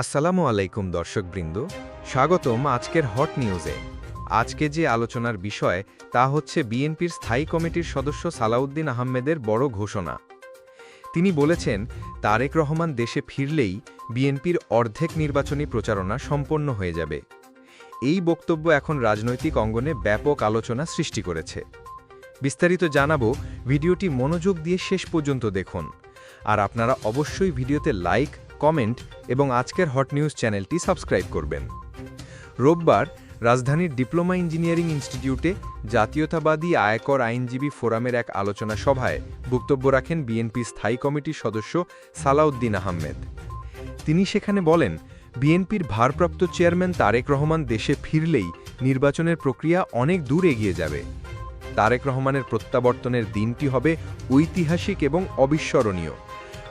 আসসালামু আলাইকুম, দর্শকবৃন্দ। স্বাগতম আজকের হট নিউজে আজকে যে আলোচনার বিষয়, তা হচ্ছে বিএনপির স্থায়ী কমিটির সদস্য সালাউদ্দিন আহমেদের বড় ঘোষণা। তিনি বলেছেন, তারেক রহমান দেশে ফিরলেই বিএনপির অর্ধেক নির্বাচনী প্রচারণা সম্পন্ন হয়ে যাবে। এই বক্তব্য এখন রাজনৈতিক অঙ্গনে ব্যাপক আলোচনা সৃষ্টি করেছে। বিস্তারিত জানাব ভিডিওটি মনোযোগ দিয়ে শেষ পর্যন্ত দেখুন। আর আপনারা অবশ্যই ভিডিওতে লাইক কমেন্ট এবং আজকের হট নিউজ চ্যানেলটি সাবস্ক্রাইব করবেন। রোববার রাজধানীর ডিপ্লোমা ইঞ্জিনিয়ারিং ইনস্টিটিউটে জাতীয়তাবাদী আয়কর আইনজীবী ফোরামের এক আলোচনা সভায় বক্তব্য রাখেন বিএনপি স্থায়ী কমিটির সদস্য সালাউদ্দিন আহমেদ। তিনি সেখানে বলেন, বিএনপির ভারপ্রাপ্ত চেয়ারম্যান তারেক রহমান দেশে ফিরলেই নির্বাচনের প্রক্রিয়া অনেক দূর এগিয়ে যাবে। তারেক রহমানের প্রত্যাবর্তনের দিনটি হবে ঐতিহাসিক এবং অবিস্মরণীয়।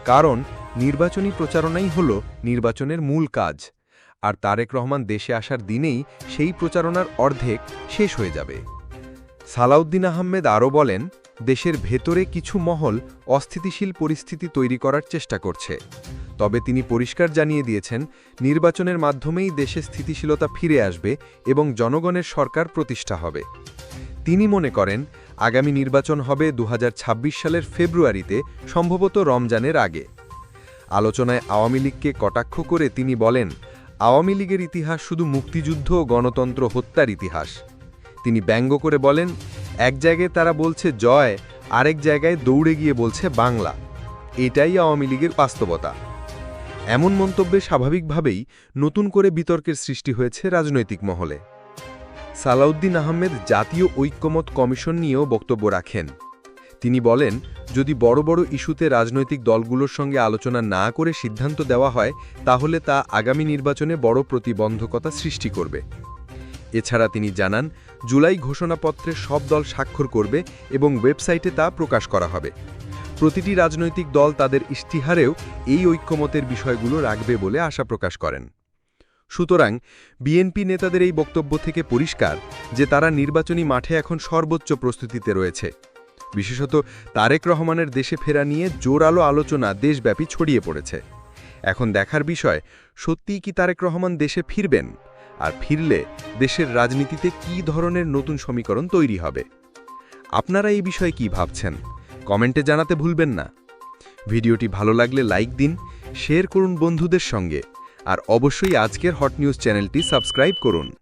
কারণ নির্বাচনী প্রচারণাই হল নির্বাচনের মূল কাজ। আর তারেক রহমান দেশে আসার দিনেই সেই প্রচারণার অর্ধেক শেষ হয়ে যাবে। সালাউদ্দিন আহমেদ আরও বলেন, দেশের ভেতরে কিছু মহল অস্থিতিশীল পরিস্থিতি তৈরি করার চেষ্টা করছে। তবে তিনি পরিষ্কার জানিয়ে দিয়েছেন, নির্বাচনের মাধ্যমেই দেশে স্থিতিশীলতা ফিরে আসবে এবং জনগণের সরকার প্রতিষ্ঠা হবে। তিনি মনে করেন, আগামী নির্বাচন হবে দু হাজার ছাব্বিশ সালের ফেব্রুয়ারিতে, সম্ভবত রমজানের আগে। আলোচনায় আওয়ামী লীগকে কটাক্ষ করে তিনি বলেন, আওয়ামী লীগের ইতিহাস শুধু মুক্তিযুদ্ধ ও গণতন্ত্র হত্যার ইতিহাস। তিনি ব্যঙ্গ করে বলেন, এক জায়গায় তারা বলছে জয়, আরেক জায়গায় দৌড়ে গিয়ে বলছে বাংলা। এটাই আওয়ামী লীগের বাস্তবতা। এমন মন্তব্যে স্বাভাবিকভাবেই নতুন করে বিতর্কের সৃষ্টি হয়েছে রাজনৈতিক মহলে। সালাউদ্দিন আহমেদ জাতীয় ঐক্যমত কমিশন নিয়েও বক্তব্য রাখেন। তিনি বলেন, যদি বড় বড় ইস্যুতে রাজনৈতিক দলগুলোর সঙ্গে আলোচনা না করে সিদ্ধান্ত দেওয়া হয়, তাহলে তা আগামী নির্বাচনে বড় প্রতিবন্ধকতা সৃষ্টি করবে। এছাড়া তিনি জানান, জুলাই ঘোষণাপত্রে সব দল স্বাক্ষর করবে এবং ওয়েবসাইটে তা প্রকাশ করা হবে। প্রতিটি রাজনৈতিক দল তাদের ইশতিহারেও এই ঐক্যমতের বিষয়গুলো রাখবে বলে আশা প্রকাশ করেন। সুতরাং, বিএনপি নেতাদের এই বক্তব্য থেকে পরিষ্কার যে তারা নির্বাচনী মাঠে এখন সর্বোচ্চ প্রস্তুতিতে রয়েছে। বিশেষত তারেক রহমানের দেশে ফেরা নিয়ে জোরালো আলোচনা দেশব্যাপী ছড়িয়ে পড়েছে। এখন দেখার বিষয়, সত্যিই কি তারেক রহমান দেশে ফিরবেন? আর ফিরলে দেশের রাজনীতিতে কী ধরনের নতুন সমীকরণ তৈরি হবে? আপনারা এই বিষয়ে কি ভাবছেন? কমেন্টে জানাতে ভুলবেন না। ভিডিওটি ভালো লাগলে লাইক দিন, শেয়ার করুন বন্ধুদের সঙ্গে, আর অবশ্যই আজকের হট নিউজ চ্যানেলটি সাবস্ক্রাইব করুন।